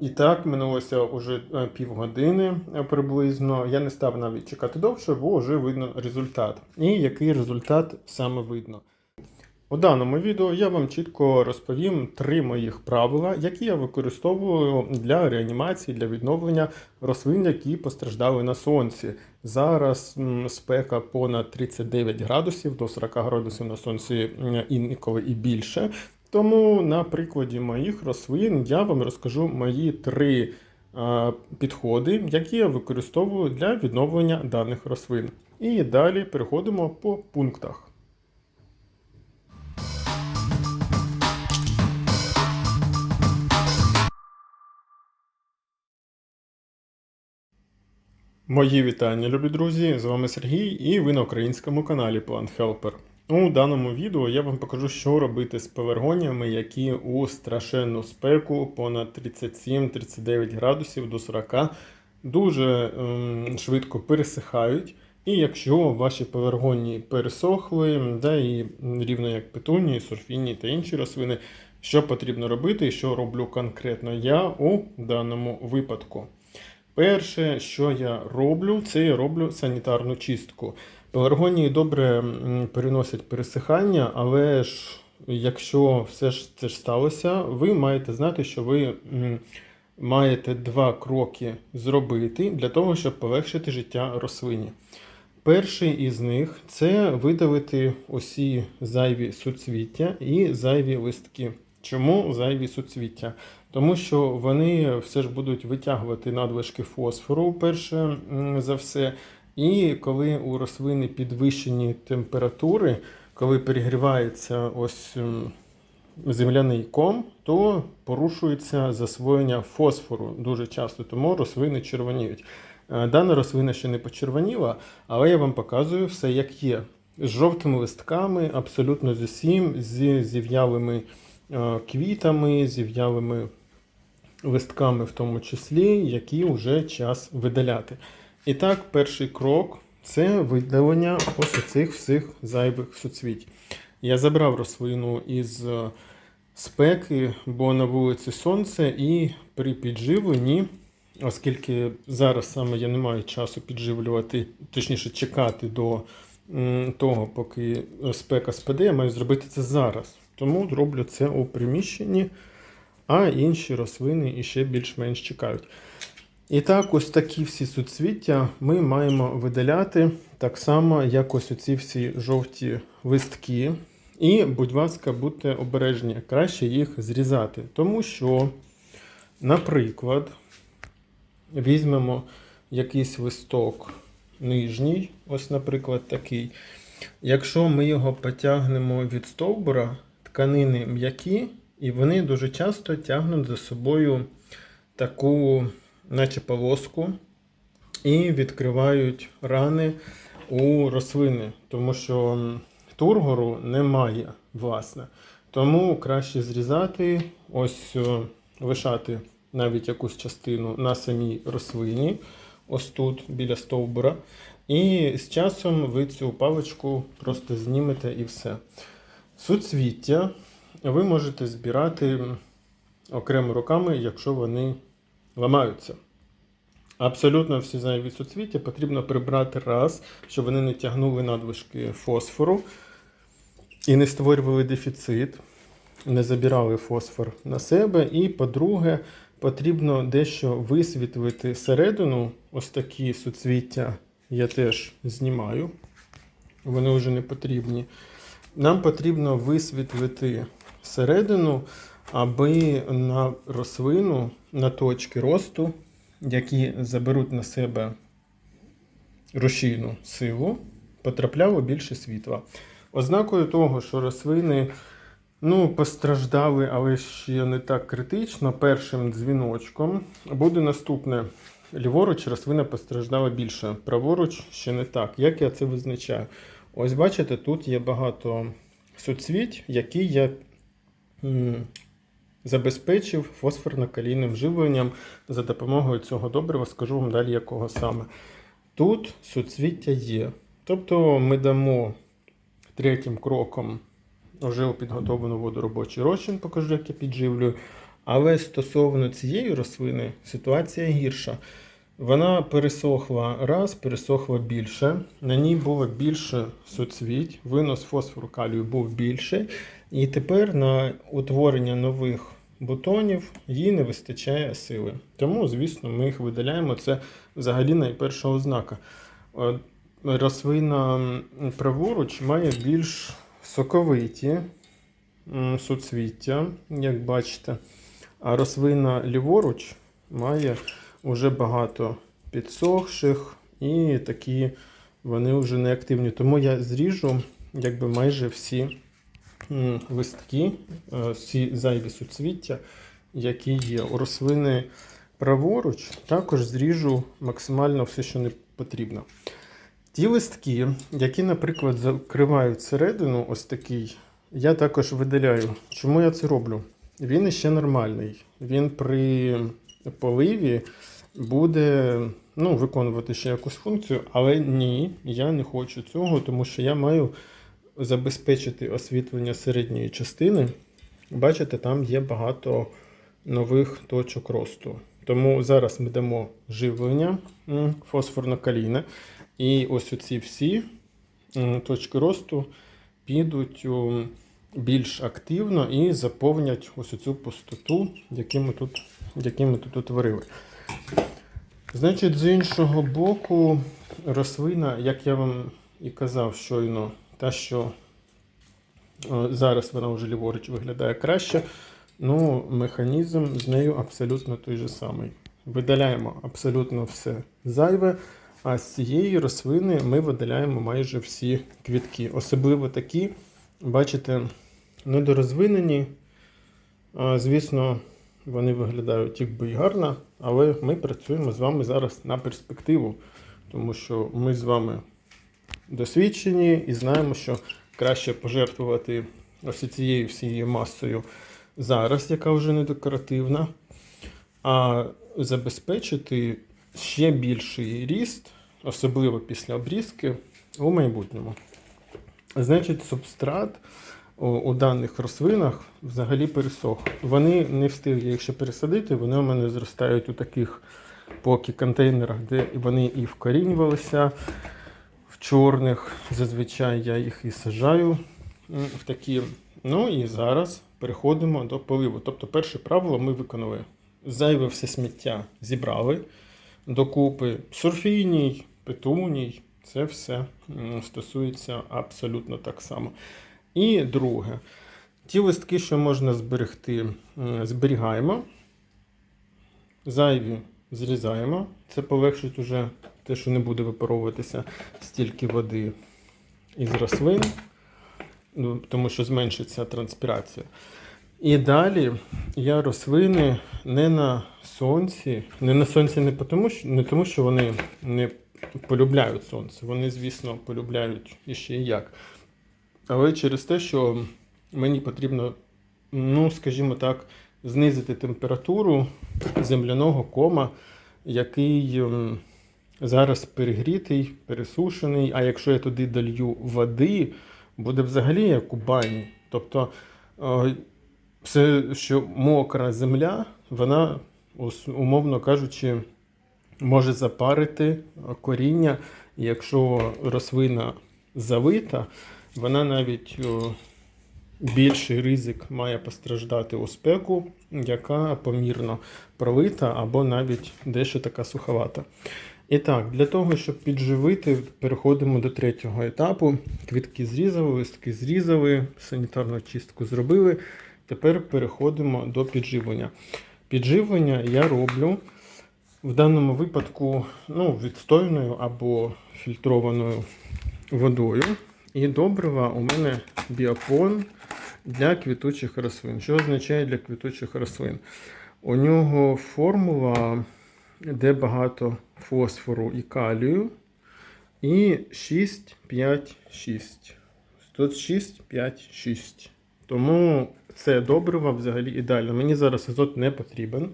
І так, минулося вже е, півгодини е, приблизно. Я не став навіть чекати довше, бо вже видно результат. І який результат саме видно. У даному відео я вам чітко розповім три моїх правила, які я використовую для реанімації, для відновлення рослин, які постраждали на сонці. Зараз спека понад 39 градусів до 40 градусів на сонці інколи і більше. Тому на прикладі моїх рослин я вам розкажу мої три е, підходи, які я використовую для відновлення даних рослин. І далі переходимо по пунктах. Мої вітання, любі друзі! З вами Сергій і ви на українському каналі Plant Helper. У даному відео я вам покажу, що робити з пеларгоніями, які у страшенну спеку понад 37-39 градусів до 40 дуже ем, швидко пересихають. І якщо ваші пеларгонії пересохли, да, і рівно як петунії, сульфіні та інші рослини, що потрібно робити і що роблю конкретно я у даному випадку. Перше, що я роблю, це я роблю санітарну чистку. Пеларгонії добре переносять пересихання, але ж якщо все ж це ж сталося, ви маєте знати, що ви маєте два кроки зробити для того, щоб полегшити життя рослині. Перший із них це видалити усі зайві суцвіття і зайві листки. Чому зайві суцвіття? Тому що вони все ж будуть витягувати надлишки фосфору, перше за все. І коли у рослини підвищені температури, коли перегрівається ось земляний ком, то порушується засвоєння фосфору дуже часто, тому рослини червоніють. Е, Дана рослина ще не почервоніла, але я вам показую все як є. З жовтими листками, абсолютно з усім, зі зів'ялими е, квітами, зів'ялими листками, в тому числі, які вже час видаляти. І так, перший крок це видалення ось цих всіх зайвих суцвіть. Я забрав рослину із е, спеки, бо на вулиці сонце, і при підживленні, оскільки зараз саме я не маю часу підживлювати, точніше чекати до того, поки спека спаде, я маю зробити це зараз. Тому роблю це у приміщенні, а інші рослини іще більш-менш чекають. І так, ось такі всі суцвіття ми маємо видаляти так само, як ось оці всі жовті листки. І, будь ласка, будьте обережні, краще їх зрізати. Тому що, наприклад, візьмемо якийсь листок нижній, ось, наприклад, такий. Якщо ми його потягнемо від стовбура, тканини м'які, і вони дуже часто тягнуть за собою таку, наче полоску, і відкривають рани у рослини, тому що тургору немає, власне. Тому краще зрізати, ось е, лишати навіть якусь частину на самій рослині, ось тут біля стовбура. І з часом ви цю паличку просто знімете і все. Суцвіття ви можете збирати окремо руками, якщо вони ламаються. Абсолютно всі зайві суцвіття потрібно прибрати раз, щоб вони не тягнули надлишки фосфору і не створювали дефіцит, не забирали фосфор на себе. І, по-друге, потрібно дещо висвітлити середину. Ось такі суцвіття я теж знімаю. Вони вже не потрібні. Нам потрібно висвітлити середину, аби на рослину, на точки росту, які заберуть на себе рушійну силу, потрапляло більше світла. Ознакою того, що рослини ну, постраждали, але ще не так критично, першим дзвіночком буде наступне. Ліворуч рослина постраждала більше, праворуч ще не так. Як я це визначаю? Ось бачите, тут є багато суцвіть, які я забезпечив фосфорно-калійним живленням за допомогою цього добрива, скажу вам далі, якого саме. Тут суцвіття є. Тобто ми дамо третім кроком вже підготовлену воду робочий розчин, покажу, як я підживлюю. Але стосовно цієї рослини ситуація гірша. Вона пересохла раз, пересохла більше. На ній було більше соцвіть, винос фосфору калію був більший. І тепер на утворення нових бутонів їй не вистачає сили. Тому, звісно, ми їх видаляємо. Це взагалі найперша ознака. Е, Рослина праворуч має більш соковиті суцвіття, як бачите. А рослина ліворуч має уже багато підсохших і такі вони вже не активні. Тому я зріжу якби майже всі листки, е, всі зайві суцвіття, які є. У рослини праворуч також зріжу максимально все, що не потрібно. Ті листки, які, наприклад, закривають середину, ось такий, я також видаляю. Чому я це роблю? Він іще нормальний. Він при поливі буде ну, виконувати ще якусь функцію, але ні, я не хочу цього, тому що я маю забезпечити освітлення середньої частини. Бачите, там є багато нових точок росту. Тому зараз ми дамо живлення фосфорно-калійне. І ось оці всі точки росту підуть більш активно і заповнять ось цю пустоту, яку ми тут, яку ми тут утворили. Значить, з іншого боку, рослина, як я вам і казав щойно, та, що е, зараз вона вже ліворуч виглядає краще, ну, механізм з нею абсолютно той же самий. Видаляємо абсолютно все зайве, а з цієї рослини ми видаляємо майже всі квітки. Особливо такі, бачите, недорозвинені. Звісно, вони виглядають якби і гарно, але ми працюємо з вами зараз на перспективу, тому що ми з вами досвідчені і знаємо, що краще пожертвувати ось цією всією масою зараз, яка вже не декоративна, а забезпечити ще більший ріст, особливо після обрізки, у майбутньому. Значить, субстрат у, даних рослинах взагалі пересох. Вони не встигли, якщо пересадити, вони у мене зростають у таких поки контейнерах, де вони і вкорінювалися. Чорних зазвичай я їх і сажаю в такі. Ну і зараз переходимо до поливу. Тобто, перше правило ми виконали. Зайве все сміття зібрали докупи. Сурфійній, петуній, це все стосується абсолютно так само. І друге, ті листки, що можна зберегти, зберігаємо. Зайві зрізаємо. Це полегшить уже те, що не буде випаровуватися стільки води із рослин, ну, тому що зменшиться транспірація. І далі я рослини не на сонці, не на сонці не тому, що, не тому, що вони не полюбляють сонце. Вони, звісно, полюбляють іще і як. Але через те, що мені потрібно, ну, скажімо так, знизити температуру земляного кома, який ем, зараз перегрітий, пересушений. А якщо я туди долью води, буде взагалі як у бані. Тобто е, все, що мокра земля, вона, умовно кажучи, може запарити коріння. І якщо рослина завита, вона навіть більший ризик має постраждати у спеку, яка помірно пролита або навіть дещо така суховата. І так, для того, щоб підживити, переходимо до третього етапу. Квітки зрізали, листки зрізали, санітарну чистку зробили. Тепер переходимо до підживлення. Підживлення я роблю в даному випадку ну, відстойною або фільтрованою водою. І добрива у мене біопон для квітучих рослин. Що означає для квітучих рослин? У нього формула, де багато фосфору і калію. І 6, 5, 6. Тут 6, 5, 6. Тому це добриво взагалі ідеально. Мені зараз азот не потрібен.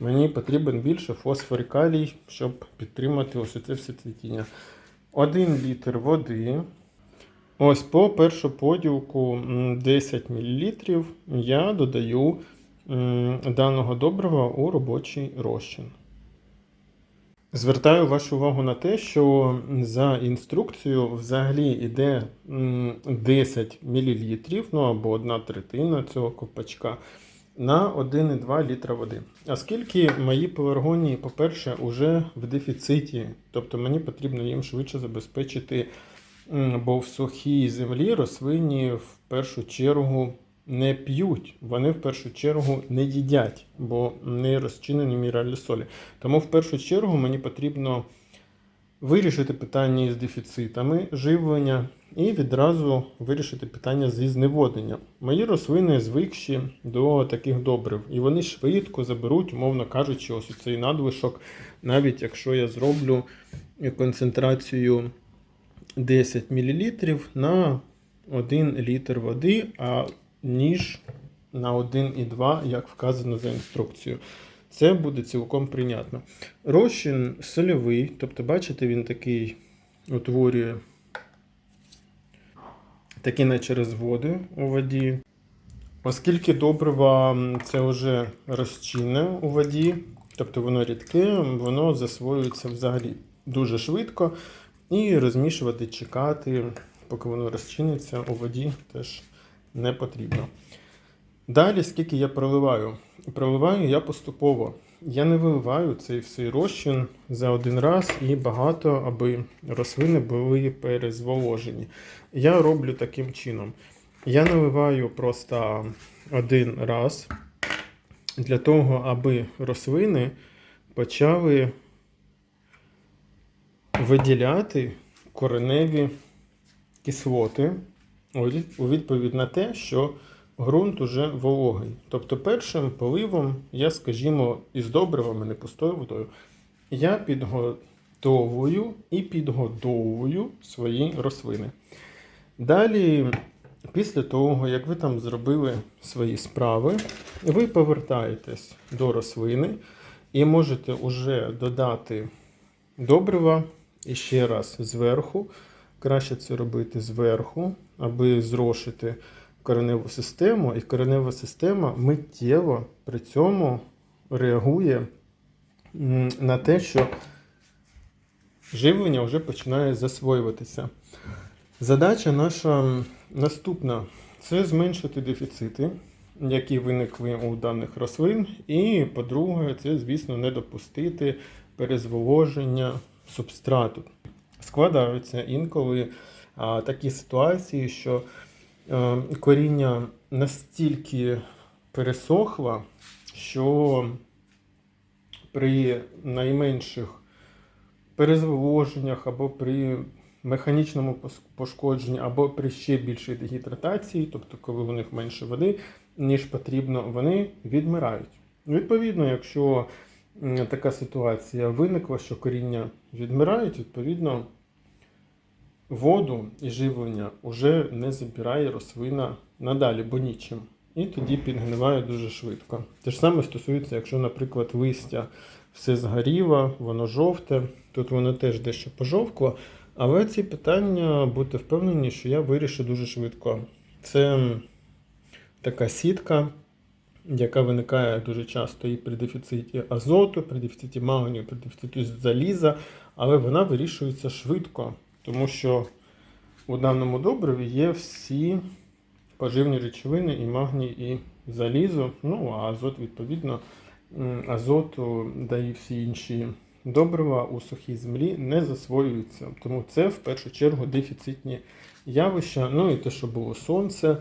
Мені потрібен більше фосфор і калій, щоб підтримати ось це все цвітіння. 1 літр води. Ось по першу поділку 10 мл я додаю даного добрива у робочий розчин. Звертаю вашу увагу на те, що за інструкцією взагалі йде 10 мл, ну або одна третина цього ковпачка на 1,2 літра води. Оскільки мої пеларгонії, по-перше, вже в дефіциті, тобто мені потрібно їм швидше забезпечити, бо в сухій землі рослині в першу чергу не п'ють, вони в першу чергу не їдять, бо не розчинені мінеральні солі. Тому в першу чергу мені потрібно вирішити питання із дефіцитами живлення і відразу вирішити питання зі зневодненням. Мої рослини звикші до таких добрив, і вони швидко заберуть, умовно кажучи, ось цей надлишок, навіть якщо я зроблю концентрацію 10 мл на 1 літр води, а ніж на 1,2, як вказано за інструкцією. Це буде цілком прийнятно. Розчин сольовий, тобто, бачите, він такий утворює такі наче розводи у воді. Оскільки добрива це вже розчинне у воді, тобто воно рідке, воно засвоюється взагалі дуже швидко. І розмішувати, чекати, поки воно розчиниться у воді, теж не потрібно. Далі, скільки я проливаю? Проливаю я поступово. Я не виливаю цей всей розчин за один раз і багато, аби рослини були перезволожені. Я роблю таким чином. Я наливаю просто один раз для того, аби рослини почали виділяти кореневі кислоти у відповідь на те, що ґрунт уже вологий. Тобто першим поливом я, скажімо, із добривами, не пустою водою, я підготовую і підгодовую свої рослини. Далі, після того, як ви там зробили свої справи, ви повертаєтесь до рослини і можете вже додати добрива ще раз зверху. Краще це робити зверху, аби зрошити кореневу систему, і коренева система миттєво при цьому реагує на те, що живлення вже починає засвоюватися. Задача наша наступна це зменшити дефіцити, які виникли у даних рослин. І, по-друге, це, звісно, не допустити перезволоження субстрату. Складаються інколи а, такі ситуації, що е, коріння настільки пересохло, що при найменших перезволоженнях або при механічному пошкодженні, або при ще більшій дегідратації, тобто коли у них менше води, ніж потрібно, вони відмирають. Відповідно, якщо така ситуація виникла, що коріння відмирають, відповідно, воду і живлення вже не забирає рослина надалі, бо нічим. І тоді підгниває дуже швидко. Те ж саме стосується, якщо, наприклад, листя все згоріло, воно жовте, тут воно теж дещо пожовкло. Але ці питання будьте впевнені, що я вирішу дуже швидко. Це така сітка, яка виникає дуже часто і при дефіциті азоту, при дефіциті магнію, при дефіциті заліза, але вона вирішується швидко, тому що у даному добриві є всі поживні речовини, і магній, і залізо. Ну, а азот, відповідно, азоту дає всі інші добрива у сухій землі не засвоюються. Тому це в першу чергу дефіцитні явища. Ну і те, що було сонце,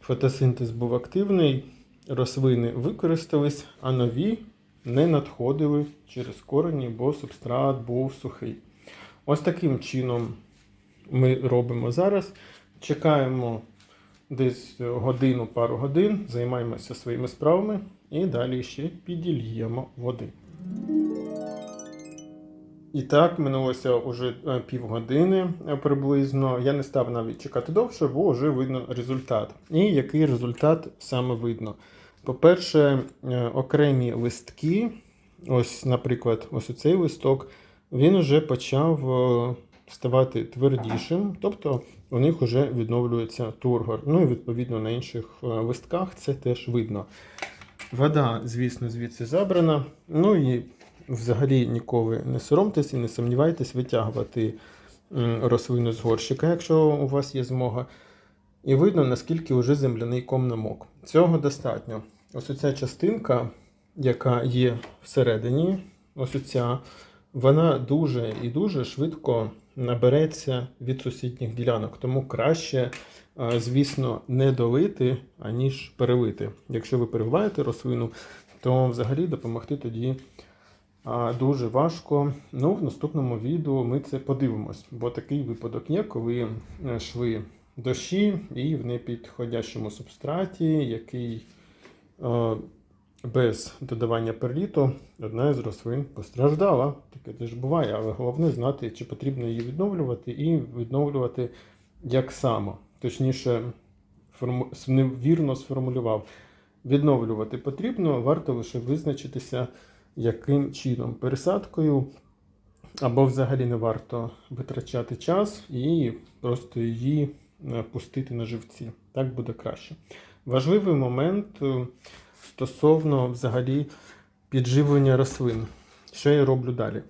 фотосинтез був активний, рослини використались, а нові не надходили через корені, бо субстрат був сухий. Ось таким чином ми робимо зараз. Чекаємо десь годину, пару годин, займаємося своїми справами і далі ще піділіємо води. І так, минулося вже е, півгодини е, приблизно. Я не став навіть чекати довше, бо вже видно результат. І який результат саме видно? По-перше, е, окремі листки, ось, наприклад, ось цей листок, він вже почав ставати твердішим, тобто у них вже відновлюється тургор. Ну і відповідно на інших листках це теж видно. Вода, звісно, звідси забрана. Ну і взагалі ніколи не соромтесь і не сумнівайтесь витягувати рослину з горщика, якщо у вас є змога. І видно, наскільки вже земляний ком намок. Цього достатньо. Ось оця частинка, яка є всередині, ось оця, вона дуже і дуже швидко набереться від сусідніх ділянок. Тому краще, е, звісно, не долити, аніж перелити. Якщо ви переливаєте рослину, то взагалі допомогти тоді дуже важко. Ну, в наступному відео ми це подивимось, бо такий випадок є, коли е, йшли дощі і в непідходящому субстраті, який е, без додавання перліту одна з рослин постраждала. Таке теж буває, але головне знати, чи потрібно її відновлювати, і відновлювати як само. Точніше, невірно сформулював. Відновлювати потрібно, варто лише визначитися, яким чином пересадкою, або взагалі не варто витрачати час і просто її е, пустити на живці. Так буде краще. Важливий момент е, стосовно взагалі підживлення рослин. Що я роблю далі?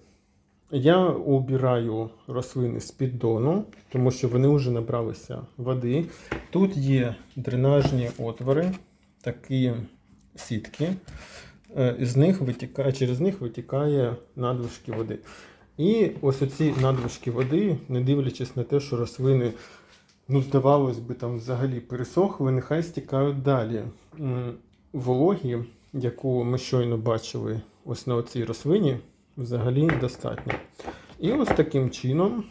Я убираю рослини з піддону, тому що вони вже набралися води. Тут є дренажні отвори, такі сітки. Е, З них витікає, через них витікає надлишки води. І ось оці надлишки води, не дивлячись на те, що рослини, ну, здавалось би, там взагалі пересохли, нехай стікають далі. Вологі, яку ми щойно бачили ось на цій рослині, взагалі достатньо. І ось таким чином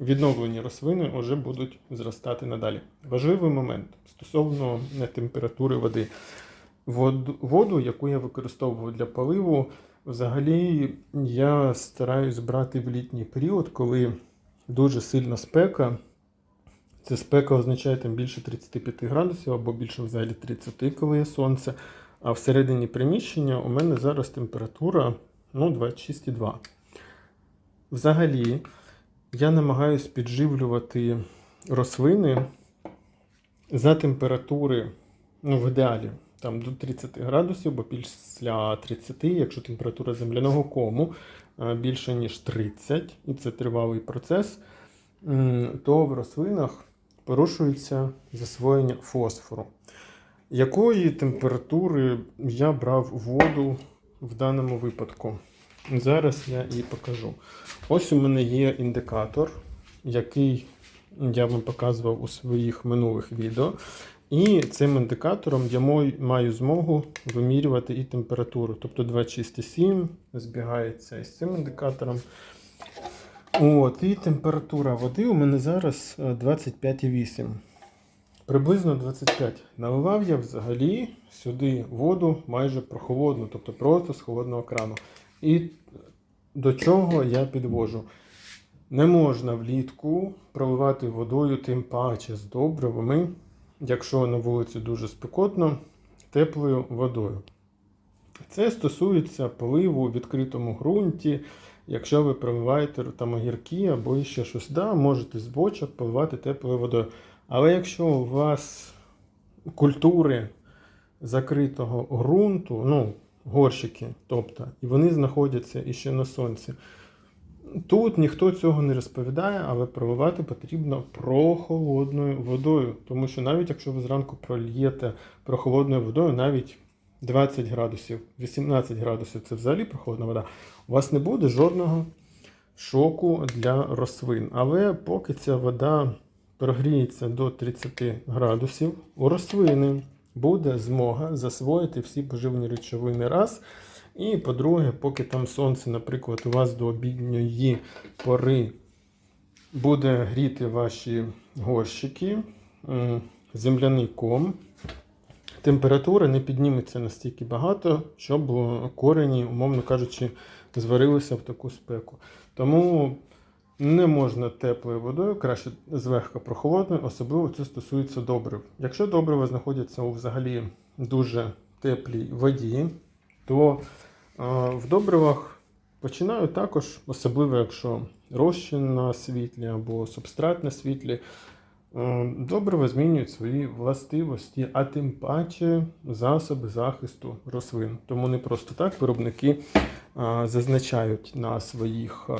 відновлені рослини вже будуть зростати надалі. Важливий момент стосовно е, температури води. Воду, яку я використовував для поливу, взагалі я стараюсь брати в літній період, коли дуже сильна спека. Це спека означає там більше 35 градусів або більше взагалі 30, коли є сонце. А всередині приміщення у мене зараз температура ну, 26,2. Взагалі, я намагаюсь підживлювати рослини за температури, ну, в ідеалі, там до 30 градусів, бо після 30, якщо температура земляного кому е, більше, ніж 30, і це тривалий процес, то в рослинах порушується засвоєння фосфору. Якої температури я брав воду в даному випадку? Зараз я і покажу. Ось у мене є індикатор, який я вам показував у своїх минулих відео. І цим індикатором я маю змогу вимірювати і температуру. Тобто 26,7 збігається із цим індикатором. От, і температура води у мене зараз е, 25,8. Приблизно 25. Наливав я взагалі сюди воду майже прохолодну, тобто просто з холодного крану. І до чого я підвожу? Не можна влітку проливати водою, тим паче з добривами, якщо на вулиці дуже спекотно, теплою водою. Це стосується поливу у відкритому ґрунті. Якщо ви проливаєте там огірки або ще щось, да, можете з бочок поливати теплою водою. Але якщо у вас культури закритого ґрунту, ну, горщики, тобто, і вони знаходяться іще на сонці, тут ніхто цього не розповідає, але проливати потрібно прохолодною водою. Тому що навіть якщо ви зранку прольєте прохолодною водою, навіть 20 градусів, 18 градусів це взагалі прохолодна вода, у вас не буде жодного шоку для рослин. Але поки ця вода прогріється до 30 градусів, у рослини буде змога засвоїти всі поживні речовини раз. І по-друге, поки там сонце, наприклад, у вас до обідньої пори буде гріти ваші горщики, земляний ком, температура не підніметься настільки багато, щоб корені, умовно кажучи, зварилися в таку спеку. Тому не можна теплою водою, краще злегка прохолодною, особливо це стосується добрив. Якщо добрива знаходяться у взагалі дуже теплій воді, то е, в добривах починаю також, особливо якщо розчин на світлі або субстрат на світлі, Е, Добрива змінюють свої властивості, а тим паче засоби захисту рослин. Тому не просто так виробники зазначають на своїх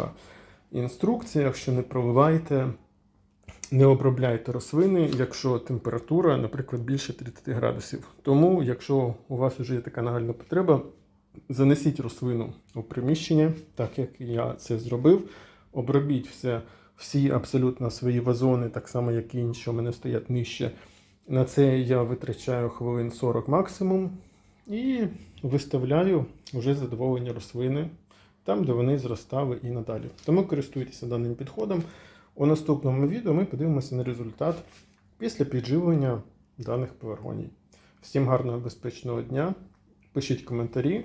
інструкціях, що не проливайте, не обробляйте рослини, якщо температура, наприклад, більше 30 градусів. Тому, якщо у вас вже є така нагальна потреба, занесіть рослину у приміщення, так як я це зробив. Обробіть все, всі абсолютно свої вазони, так само, як і інші, що мене стоять нижче. На це я витрачаю хвилин 40 максимум і виставляю вже задоволені рослини там, де вони зростали і надалі. Тому користуйтеся даним підходом. У наступному відео ми подивимося на результат після підживлення даних пеларгоній. Всім гарного безпечного дня. Пишіть коментарі